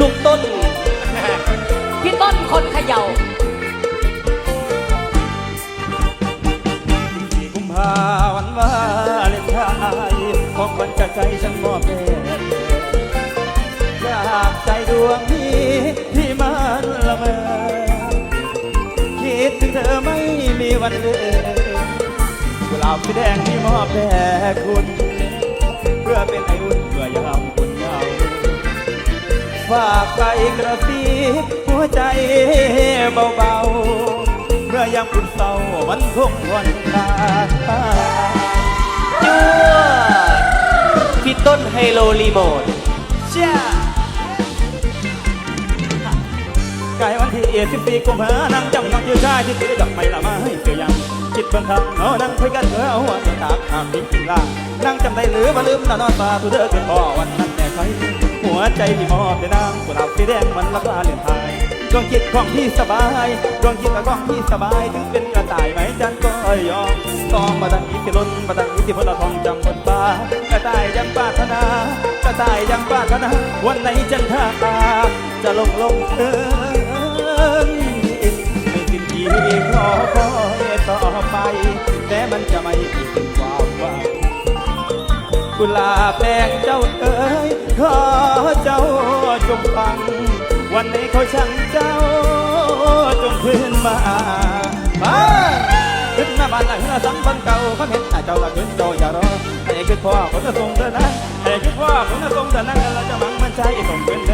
ลูกต้น พี่ต้นคนเขย่าสี่กุมภาวันวาเลนไทยของคนจาใจฉันมอบแด่จากใจดวงนี้ที่มันละเมอคิดถึงเธอไม่มีวันเลยกุหลาบสีแดงที่มอบแด่คุณากไปกระซิบหัวใจเบาๆ เมื่อยามคุณเศร้ามันคงวันตาจั่วพี่ต้นไฮโลรีโมทเจ้าไก่วันที่เอ็ดสิบสี่กุมภานั่งจำน้องยืนชายที่ถือดอกไม้ละไม้เสียยัง ดบิ่งทางเนาะนั่งคุยกันเถอเอาหัวตากหากจริงล่ะนั่งจำได้หรือว่าลืมตานอนตาตัวเธอเกินพ่อวันนั้นแน่ใครหัวใจพี่มอบแต่นางกุหลาบสีแดงมันลับลาเลื่อนทายดวงจิตของพี่สบายดวงจิตของพี่สบายถึงเป็นกระต่ายไหมจันก็ยอมต้องมาดังอิทธิล้นมาดังอิทธิพลทองจำบนฟ้ากระต่ายยังปรารถนากระต่ายยังปรารถนาวันไหนจันทราจะลงลงเอิงไม่สิ้นทีขอคอยต่อ ไป แต่มันจะไม่เป็นความหวังกุลาแดงเจ้าเอ๋ยขอเจ้าจงฟัง วันนี้เขาช่างเจ้า จงขึ้นมามาขึ้นมาบ้านหลังสังบันเก่าเขาเห็นแต่เจ้าละขึ้นเจ้าอย่ารอให้ขึ้นพ่อคนจะส่งเดินนั้นให้ขึ้นพ่อคนจะส่งเดินนั้นเราจะมังมันใจส่งเป็นเดินออกไปส่งเดินเดินทางนอ